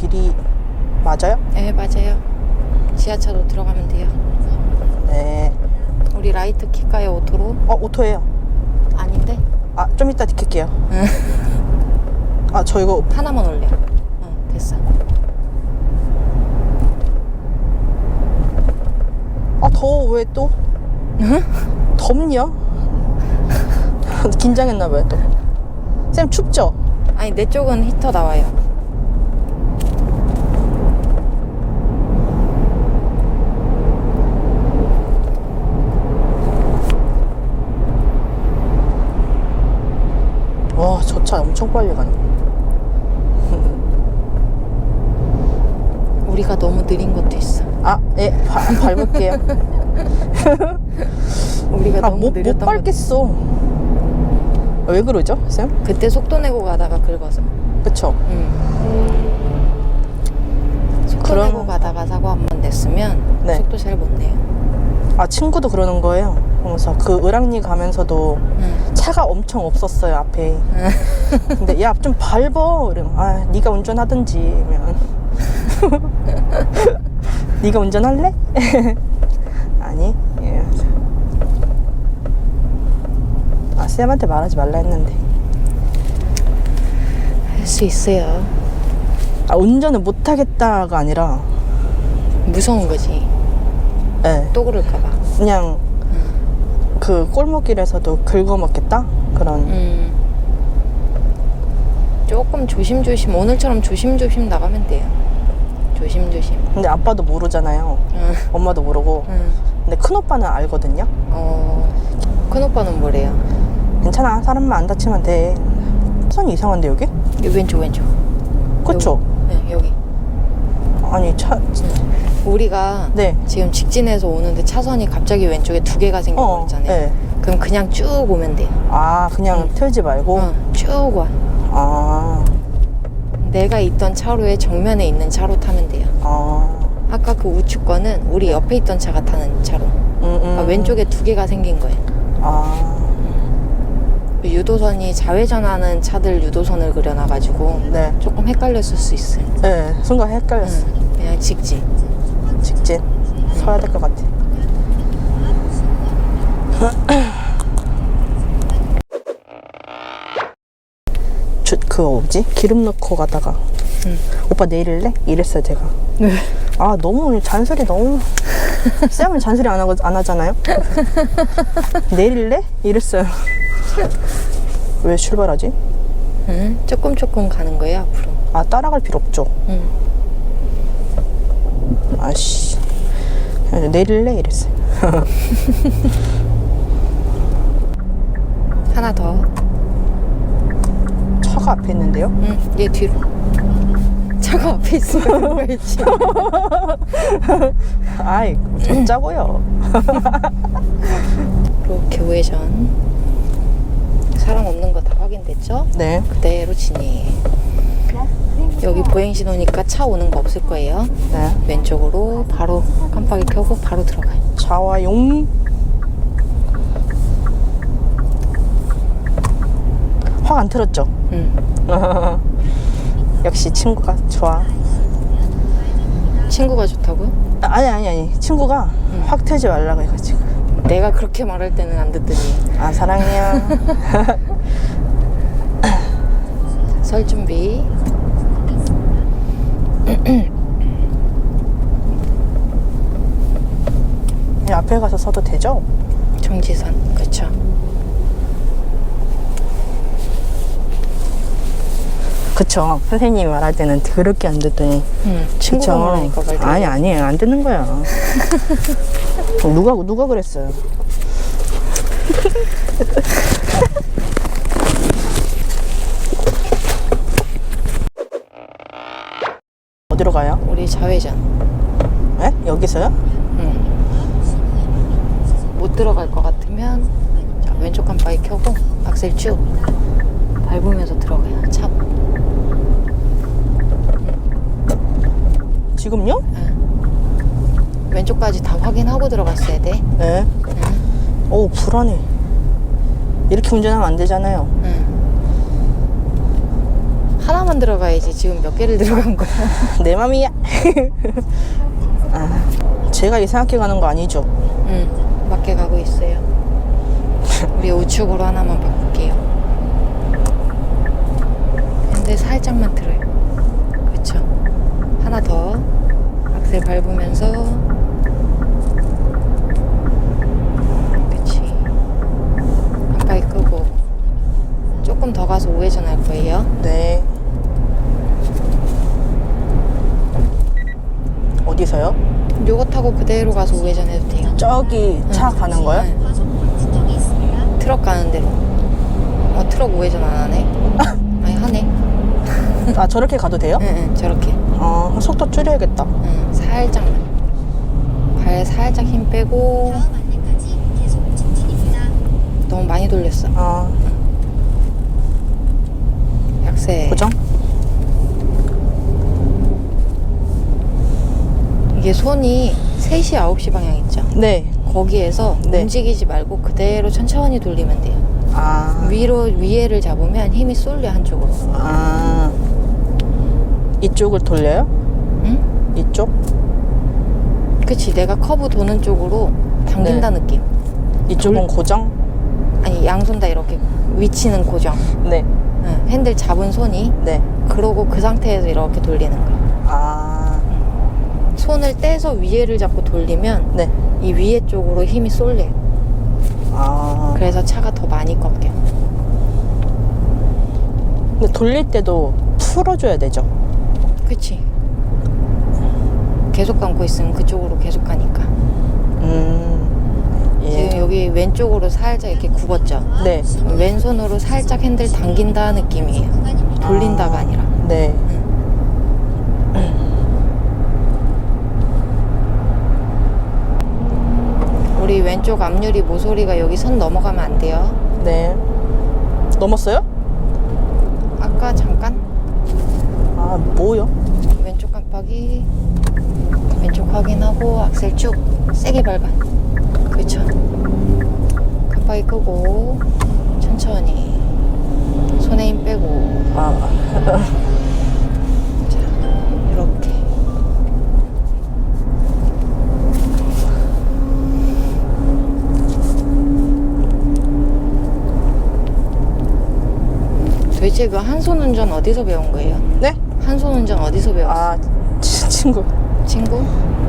길이 맞아요? 네 맞아요 지하차로 들어가면 돼요 네. 우리 라이트 킬까요 오토로? 어, 오토예요. 아닌데? 아, 좀 이따 킬게요. 아, 저 이거 하나만 올려 어 됐어 아, 더워 왜 또? 덥냐? 긴장했나 봐요, 또. 쌤 춥죠? 아니 내 쪽은 히터 나와요 와, 저 차 엄청 빨리 가네. 우리가 너무 느린 것도 있어 아, 예, 바, 밟을게요. 우리가 아, 너무 못, 못 느렸던 것도 밟겠어. 왜 그러죠, 쌤? 그때 속도 내고 가다가 긁어서 그쵸? 응. 속도 그럼- 내고 가다가 사고 한 번 냈으면 네. 속도 잘 못 내요 아, 친구도 그러는 거예요. 그래서 그 을왕리 가면서도 응. 차가 엄청 없었어요, 앞에. 근데 야, 좀 밟어. 이러면 아, 네가 운전하든지. 이러면 네가 운전할래? 아니. 예. 아, 쌤한테 말하지 말라 했는데. 할 수 있어요 아, 운전을 못 하겠다가 아니라 무서운 거지 예. 또 그럴까봐 그냥 그 골목길에서도 긁어먹겠다? 그런 음. 조금 조심조심 오늘처럼 조심조심 나가면 돼요 조심조심 근데 아빠도 모르잖아요 응. 엄마도 모르고 응. 근데 큰오빠는 알거든요 어, 큰오빠는 뭐래요? 괜찮아 사람만 안 다치면 돼 선이 이상한데 여기? 이 왼쪽 왼쪽 그쵸? 네 여기 아니 차... 우리가 네. 지금 직진해서 오는데 차선이 갑자기 왼쪽에 두 개가 생긴 거 어, 있잖아요. 네. 그럼 그냥 쭉 오면 돼요. 아 그냥 응. 틀지 말고? 어, 쭉 와. 아... 내가 있던 차로에 정면에 있는 차로 타면 돼요. 아... 아까 그 우측 거는 우리 옆에 있던 차가 타는 차로. 음, 음. 아, 왼쪽에 두 개가 생긴 거예요. 아... 유도선이 좌회전하는 차들 유도선을 그려놔가지고 네. 조금 헷갈렸을 수 있어요. 네, 순간 헷갈렸어. 응, 그냥 직진. 직진 서야 될 것 같아 저, 그거 뭐지? 기름 넣고 가다가 응. 오빠 내릴래? 이랬어요 제가 네. 아 너무 잔소리 너무 쌤은 잔소리 안, 하고, 안 하잖아요 내릴래? 이랬어요 왜 출발하지? 응? 조금 조금 가는 거예요 앞으로. 아 따라갈 필요 없죠 응. 아씨 내릴래? 이랬어요 하나 더. 차가 앞에 있는데요? 응. 얘 뒤로. 차가 앞에 있으면 가야지. 아이 어쩌고요 이렇게 우회전. 사람 없는 거 다 확인됐죠? 네 그대로 진입. 여기 보행 신호니까 차 오는 거 없을 거예요. 네. 왼쪽으로 바로 깜빡이 켜고 바로 들어가요. 자와용 확 안 틀었죠? 응. 역시 친구가 좋아 친구가 좋다고요? 아, 아니 아니 아니 친구가 확 틀지 말라고 해가지고 내가 그렇게 말할 때는 안 듣더니 아 사랑해요 설 준비. 이 앞에 가서 서도 되죠? 정지선 그쵸. 그쵸. 선생님이 말할 때는 그렇게 안 듣더니 응 친구가 그쵸 말하니까 말 아니 아니에요. 안 듣는 거야. 누가 누가 그랬어요 어디로 가요? 우리 좌회전 네? 여기서요? 응. 못 들어갈 것 같으면 자, 왼쪽 깜빡이 켜고 악셀 쭉 밟으면서 들어가요 참 지금요? 왼쪽까지 다 확인하고 들어갔어야 돼 네. 응. 오 불안해. 이렇게 운전하면 안 되잖아요. 응. 하나만 들어가야지. 지금 몇 개를 들어간 거야? 내 맘이야. 아, 제가 이상하게 가는 거 아니죠? 응, 맞게 가고 있어요. 우리 우측으로 하나만 바꿀게요. 근데 살짝만 틀어요. 그쵸? 하나 더. 악셀 밟으면서. 그치. 깜빡이 끄고. 조금 더 가서 우회전 할 거예요. 네. 어디서요? 요거 타고 그대로 가서 우회전 해도 돼요. 저기 차 응. 가는 거요? 네. 트럭 가는 대로. 어, 트럭 우회전 안 하네? 아니, 하네. 아 저렇게 가도 돼요? 응, 응, 저렇게. 어 속도 줄여야겠다. 응, 살짝만. 발 살짝 힘 빼고. 너무 많이 돌렸어. 아 약세. 고정? 이게 손이 3시, 9시 방향 있죠? 네. 거기에서 네. 움직이지 말고 그대로 천천히 돌리면 돼요. 아 위로, 위에를 잡으면 힘이 쏠려, 한쪽으로. 아 이쪽을 돌려요? 응? 이쪽? 그치, 내가 커브 도는 쪽으로 당긴다 네. 느낌. 이쪽은 고정? 아니, 양손 다 이렇게 위치는 고정. 네. 응, 핸들 잡은 손이 네. 그러고 그 상태에서 이렇게 돌리는 거야. 아 손을 떼서 위에를 잡고 돌리면 네. 이 위에 쪽으로 힘이 쏠려요. 아 그래서 차가 더 많이 꺾여. 근데 돌릴 때도 풀어줘야 되죠? 그치? 계속 감고 있으면 그쪽으로 계속 가니까. 음. 지금 예. 여기 왼쪽으로 살짝 이렇게 굽었죠? 네. 왼손으로 살짝 핸들 당긴다 느낌이에요. 돌린다가 아니라. 네. 우리 왼쪽 앞유리 모서리가 여기 선 넘어가면 안 돼요. 네. 넘었어요? 아까 잠깐 아 뭐요? 왼쪽 깜빡이 왼쪽 확인하고 악셀 쭉 세게 밟아 그렇죠 깜빡이 끄고 천천히 손에 힘 빼고 아 자 이렇게 도대체 그 한 손 운전 어디서 배운 거예요? 네? 한 손 운전 어디서 배웠어? 아 치- 친구. 친구?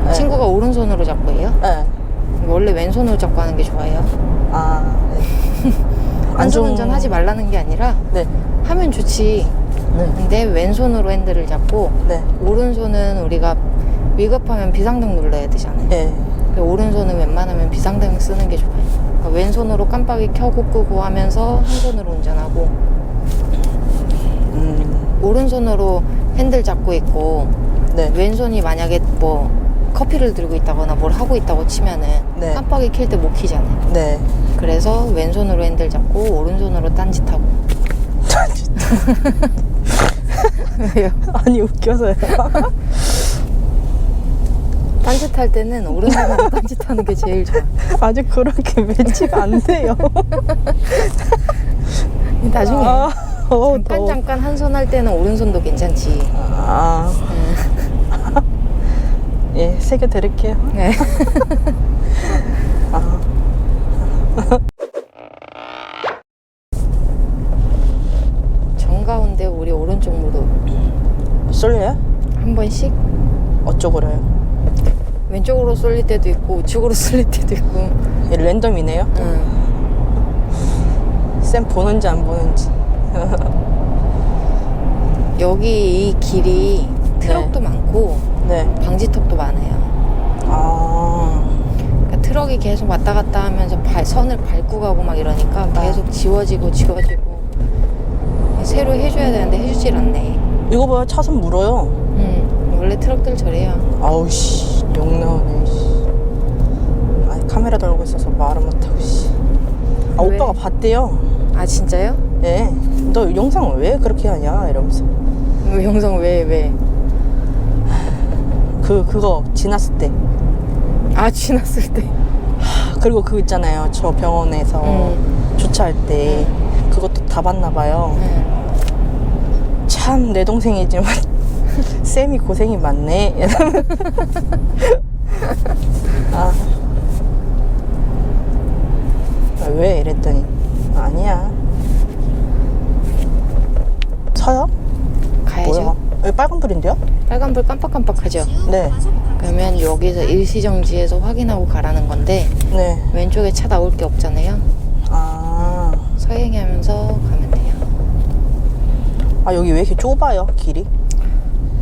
네. 친구가 오른손으로 잡고 해요? 네. 원래 왼손으로 잡고 하는 게 좋아요. 아 네. 한손 좀- 운전 하지 말라는 게 아니라 네. 하면 좋지. 네. 근데 왼손으로 핸들을 잡고 네. 오른손은 우리가 위급하면 비상등 눌러야 되잖아요. 네. 그러니까 오른손은 웬만하면 비상등 쓰는 게 좋아요. 그러니까 왼손으로 깜빡이 켜고 끄고 하면서 한 손으로 운전하고 음. 오른손으로 핸들 잡고 있고 네. 왼손이 만약에 뭐 커피를 들고 있다거나 뭘 하고 있다고 치면은 네. 깜빡이 킬 때 못 키잖아요. 네. 그래서 왼손으로 핸들 잡고 오른손으로 딴짓하고 왜요? 아니 웃겨서요. 딴짓할 때는 오른손으로 딴짓하는 게 제일 좋아 아직 그렇게 매치가 안 돼요. 나중에 아, 어, 잠깐 더워. 잠깐 한 손 할 때는 오른손도 괜찮지 아, 예, 새겨 드릴게요. 네. 아, 정가운데 우리 오른쪽 무릎 쏠려요? 한 번씩 어쪽으로요? 왼쪽으로 쏠릴 때도 있고 우측으로 쏠릴 때도 있고 예, 랜덤이네요. 응. 쌤 보는지 안 보는지. 여기 이 길이 트럭도 많고 네. 방지턱도 많아요 아, 그러니까 트럭이 계속 왔다 갔다 하면서 발, 선을 밟고 가고 막 이러니까 계속 지워지고 지워지고 새로 해줘야 되는데 해주질 않네. 이거 봐요. 차선 물어요. 음, 원래 트럭들 저래요. 아우, 씨. 욕 나오네, 씨. 아 카메라 돌고 있어서 말을 못하고, 씨. 아, 왜? 오빠가 봤대요. 아 진짜요? 예. 너 영상 왜 그렇게 하냐? 이러면서. 왜 영상 왜 왜? 그, 그거 지났을 때. 아 지났을 때. 그리고 그거 있잖아요. 저 병원에서 음. 주차할 때. 그것도 다 봤나 봐요. 응. 참내 동생이지만 쌤이 고생이 많네. 아. 아, 왜 이랬더니 아니야. 서요? 가야죠. 뭐야? 여기 빨간불인데요? 빨간불 깜빡깜빡하죠. 네. 그러면 여기서 일시정지해서 확인하고 가라는 건데 네. 왼쪽에 차 나올 게 없잖아요. 아. 서행하면서 가면 돼요. 아 여기 왜 이렇게 좁아요 길이?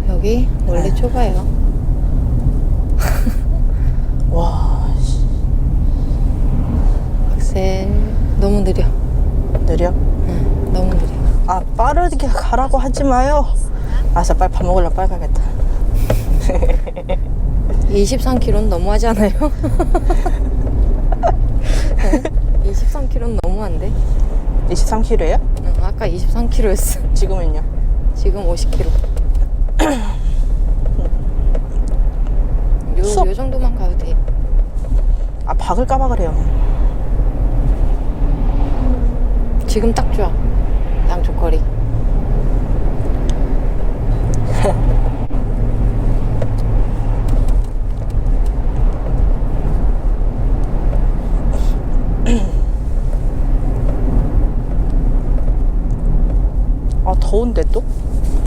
여기 원래 네. 좁아요. 와 씨, 악셀 너무 느려. 느려. 응, 너무 느려. 아 빠르게 가라고 하지 마요. 아싸 빨리 밥 먹으려 빨리 가겠다. 23km는 너무하지 않아요? 23km는 너무한데? 23km예요? 응, 아까 23km였어. 지금은요? 지금 50km. 요, 수업. 요 정도만 가도 돼. 아 박을까봐 그래요. 지금 딱 좋아. 양쪽 거리. 아 더운데 또?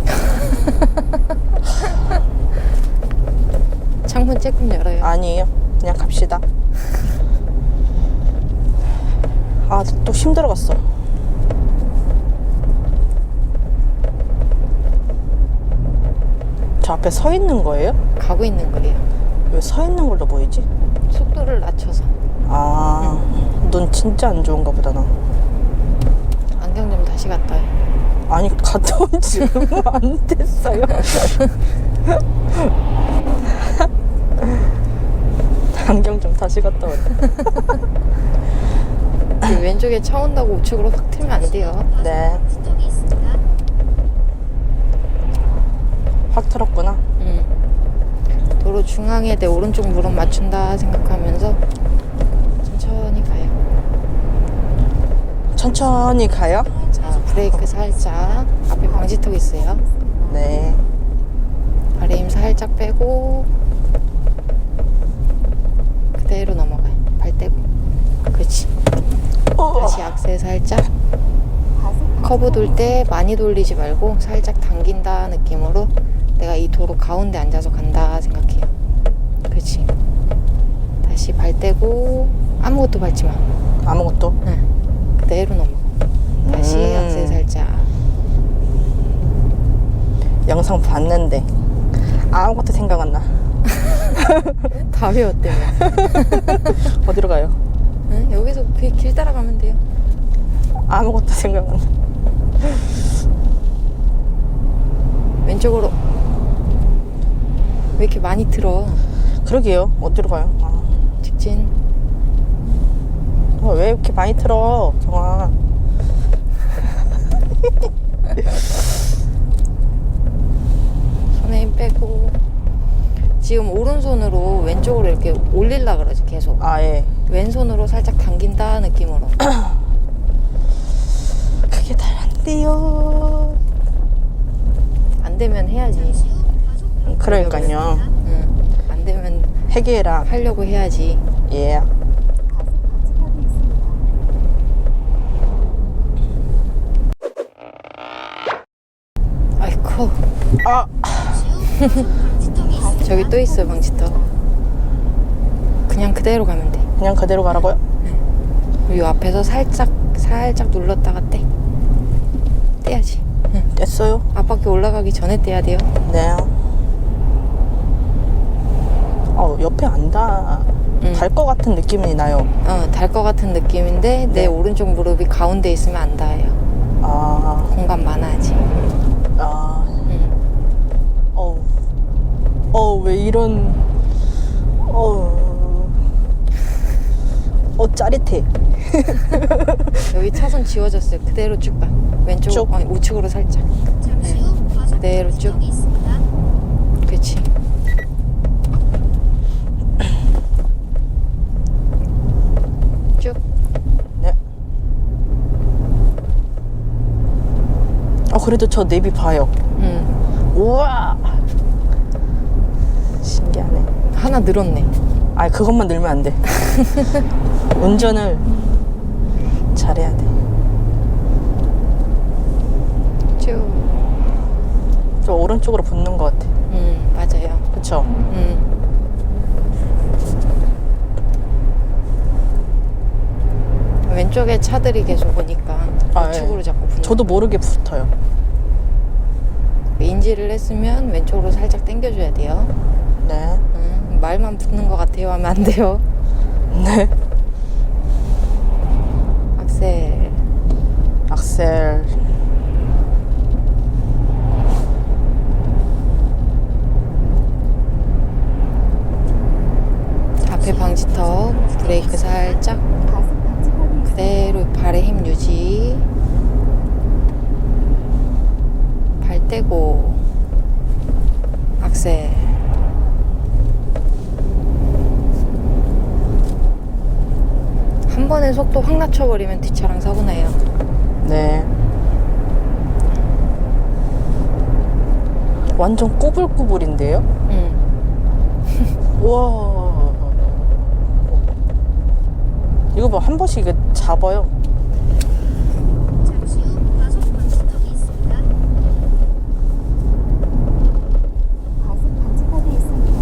창문 조금 열어요. 아니에요. 그냥 갑시다. 아 또 힘들어갔어. 저 앞에 서 있는 거예요? 가고 있는 거예요. 왜 서 있는 걸로 보이지? 속도를 낮춰서. 아, 눈 진짜 안 좋은가 보다 나. 안경 좀 다시 갖다 요 아니 갔다 온 지 얼마 안 됐어요. 안경 좀 다시 갔다 오래. 그 왼쪽에 차 온다고 우측으로 확 틀면 안 돼요. 네, 스톡이 있습니다. 확 틀었구나. 음. 도로 중앙에 내 오른쪽 무릎 맞춘다 생각하면서 천천히 가요. 천천히 가요. 자, 브레이크 살짝. 앞에 방지턱 있어요. 네. 아래 힘 살짝 빼고 그대로 넘어가요. 발 떼고. 그렇지. 어. 다시 악셀 살짝. 커브 돌 때 많이 돌리지 말고 살짝 당긴다 느낌으로 내가 이 도로 가운데 앉아서 간다 생각해요. 그렇지. 다시 발 떼고 아무것도 밟지 마. 아무것도. 응. 그대로 넘어가. 다시 음. 악셀 살짝. 영상 봤는데 아무것도 생각 안 나. 다 외웠대요. 어디로 가요? 응? 여기서 그 길 따라가면 돼요. 아무것도 생각 안 나. 왼쪽으로. 왜 이렇게 많이 틀어? 그러게요. 어디로 가요? 아, 직진. 어, 왜 이렇게 많이 틀어, 경아? 손에 힘 빼고. 지금 오른손으로 왼쪽으로 이렇게 올릴라 그러지 계속. 아 예. 왼손으로 살짝 당긴다 느낌으로. 그게 잘 안 돼요. 안 되면 해야지. 음, 그러니까요. 응. 안 되면 해결해라. 하려고 해야지. 예. 아이쿠. 아. 저기 또 있어요 방지턱. 그냥 그대로 가면 돼. 그냥 그대로 가라고요? 그리고 앞에서 살짝 살짝 눌렀다가 떼. 떼야지. 응. 됐어요. 앞바퀴 올라가기 전에 떼야 돼요. 네. 어, 옆에 안 닿, 응. 달것 같은 느낌이 나요. 어, 달 것 같은 느낌인데 내 네. 오른쪽 무릎이 가운데 있으면 안 닿아요. 아, 공간 많아야지. 아, 응. 어우. 어, 왜 이런, 어, 어, 짜릿해. 여기 차선 지워졌어요. 그대로 쭉 가. 왼쪽 쭉? 어, 우측으로 살짝. 잠시 후 과속 그대로 쭉. 있습니다. 그렇지. 쭉. 네. 어, 그래도 저 내비 봐요. 응. 우와. 신기하네. 하나 늘었네. 아, 그것만 늘면 안 돼. 운전을 잘해야 돼. 쭉. 저 오른쪽으로 붙는 것 같아. 응, 맞아요. 그쵸? 응. 왼쪽에 차들이 계속 오니까 아, 우측으로 예. 자꾸 붙는 저도 모르게 붙어요. 인지를 했으면 왼쪽으로 살짝 당겨줘야 돼요. 네. 응, 말만 붙는 것 같아요 하면 안 돼요. 네. 악셀. 악셀. 자, 앞에 방지턱. 브레이크 살짝. 발에 힘 유지. 발 떼고. 악셀. 한 번에 속도 확 낮춰버리면 뒷차랑 사고 나요. 네. 완전 꾸불꾸불인데요? 응. 우와. 이거 봐, 한 번씩 잡아요. 잠시 후 과속 방지턱이 있습니다. 과속 방지턱이 있습니다.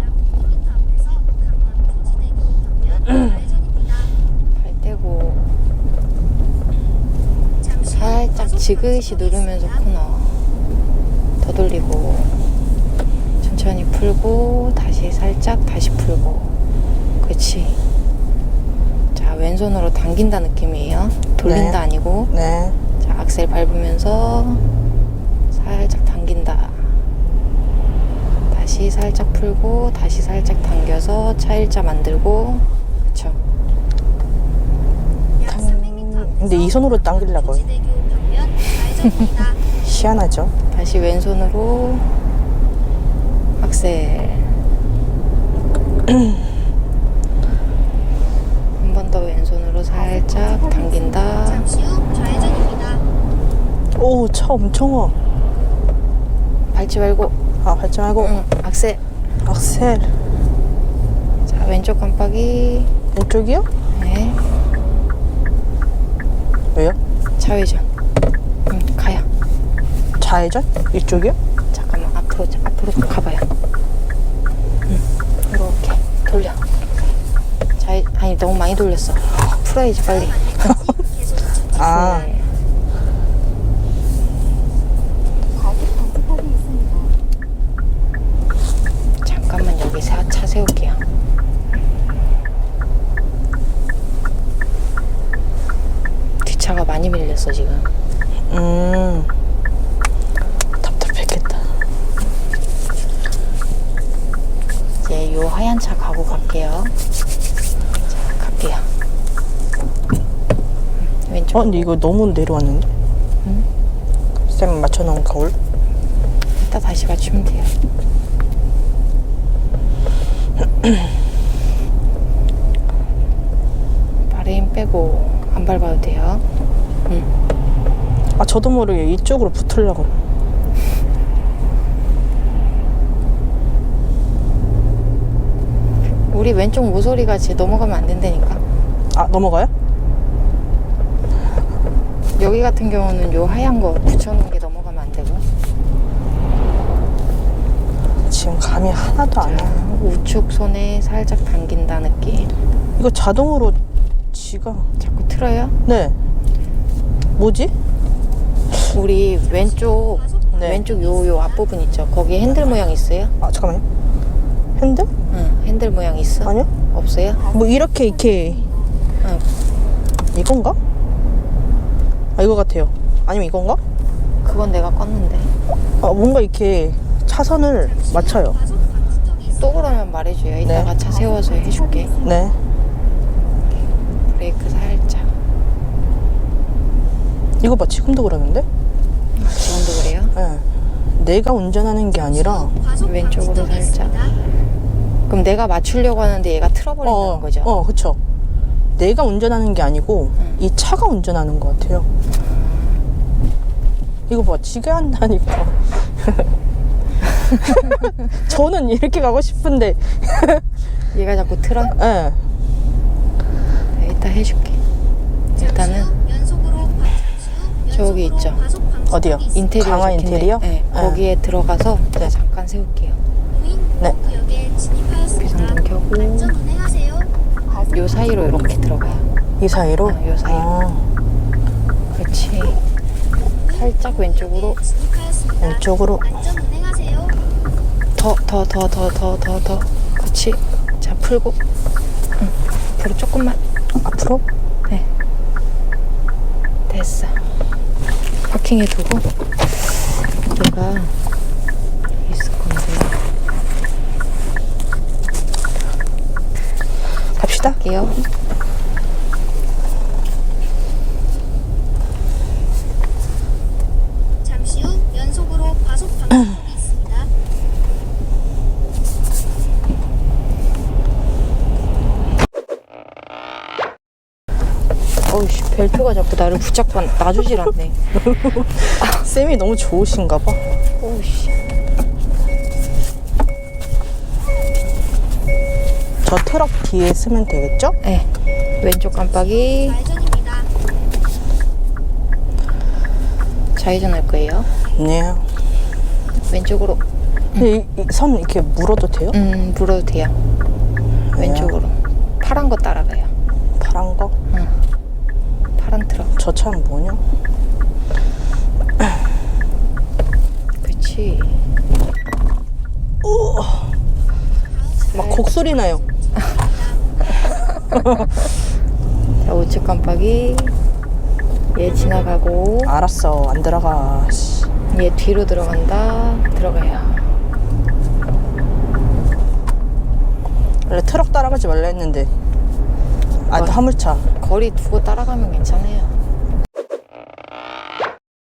약 5km 앞에서 강원 부지대교 방면 좌회전입니다. 발 떼고. 잠시 후 살짝 과속 지그시 누르면서. 코너 더 돌리고 천천히 풀고 다시 살짝 다시 풀고 그렇지 자 왼손으로 당긴다 느낌이에요 돌린다 네. 아니고 네. 자 악셀 밟으면서 살짝 당긴다 다시 살짝 풀고 다시 살짝 당겨서 차일자 만들고 그쵸 약 300m 앞에서 근데 이 손으로 당기려고요. 좌회전입니다. 희한하죠? 다시 왼손으로 악셀 한 번 더 왼손으로 살짝 당긴다 잠시 후 좌회전입니다. 오, 차 엄청 와. 밟지 말고 아, 밟지 말고. 응, 악셀 악셀. 자 왼쪽 깜빡이 왼쪽이요? 네 왜요? 좌회전 좌회전? 이쪽이요? 잠깐만 앞으로 앞으로 가봐요 응, 이렇게 돌려 좌회 아니 너무 많이 돌렸어 풀어야지 빨리. 아, 네. 잠깐만 여기 차, 차 세울게요. 뒷차가 많이 밀렸어 지금. 음. 답답했겠다. 이제 요 하얀 차 가고 갈게요. 자 갈게요. 음, 왼쪽. 어, 근데 이거 너무 내려왔는데? 응? 쌤 맞춰놓은 거울? 이따 다시 맞추면 돼요. 발에 힘 빼고 안 밟아도 돼요. 아, 저도 모르게 이쪽으로 붙으려고. 우리 왼쪽 모서리가 제 넘어가면 안 된다니까. 아, 넘어가요? 여기 같은 경우는 요 하얀 거 붙여놓은 게 넘어가면 안 되고 지금 감이 하나도 안 와요. 우측 손에 살짝 당긴다 느낌 이거 자동으로 지가. 자꾸 틀어요 네. 뭐지? 우리 왼쪽 네. 왼쪽 요 요 앞부분 있죠 거기에 핸들 모양 있어요? 아, 잠깐만요. 핸들? 응 핸들 모양 있어? 아니요? 없어요? 뭐 이렇게, 이렇게. 응 이건가? 아, 이거 같아요. 아니면 이건가? 그건 내가 껐는데 아, 뭔가 이렇게 차선을 맞춰요. 또 그러면 말해줘요 이따가 차 세워서 해줄게 네. 브레이크 살짝 이거 봐, 지금도 그러는데? 지금도 그래요? 네. 내가 운전하는 게 아니라, 왼쪽으로 살짝. 그럼 내가 맞추려고 하는데 얘가 틀어버린다는 어, 거죠? 어, 그쵸. 내가 운전하는 게 아니고, 응. 이 차가 운전하는 것 같아요. 이거 봐, 지게 한다니까. 저는 이렇게 가고 싶은데, 얘가 자꾸 틀어. 예. 네, 이따 해줄게. 일단은 저기 있죠. 어디요? 인테리어 강화 인테리어? 네, 네. 거기에 들어가서 제가 잠깐 세울게요. 네. 비상등 켜고. 요 사이로 이렇게 들어가요. 이 사이로? 아, 요 사이로. 아, 그렇지. 살짝 왼쪽으로 운행하세요. 더더 더 더 더 더더 그렇지. 자 풀고. 응. 앞으로 조금만. 앞으로? 네. 됐어. 파킹에 두고 얘가 있을 건데 갑시다. 할게요. 잠시 후 연속으로 과속 방지턱이 있습니다. 벨트가 자꾸 나를 붙잡고 놔주질 않네. 쌤이 너무 좋으신가 봐. 오이씨. 저 트럭 뒤에 쓰면 되겠죠? 네. 왼쪽 깜빡이 좌회전입니다. 좌회전 할 거예요. 네. 왼쪽으로. 근데 이, 이선 이렇게 물어도 돼요? 음 물어도 돼요. 왼쪽으로. 파란 거 따라가요. 파란 거? 응. 파란 트럭. 저 차는 뭐냐? 그렇지. 막 곡소리 나요. 자 우측 깜빡이. 얘 지나가고 알았어, 안 들어가. 씨. 얘 뒤로 들어간다. 들어가요. 원래 트럭 따라가지 말라 했는데. 아, 뭐? 화물차. 거리 두고 따라가면 괜찮아요.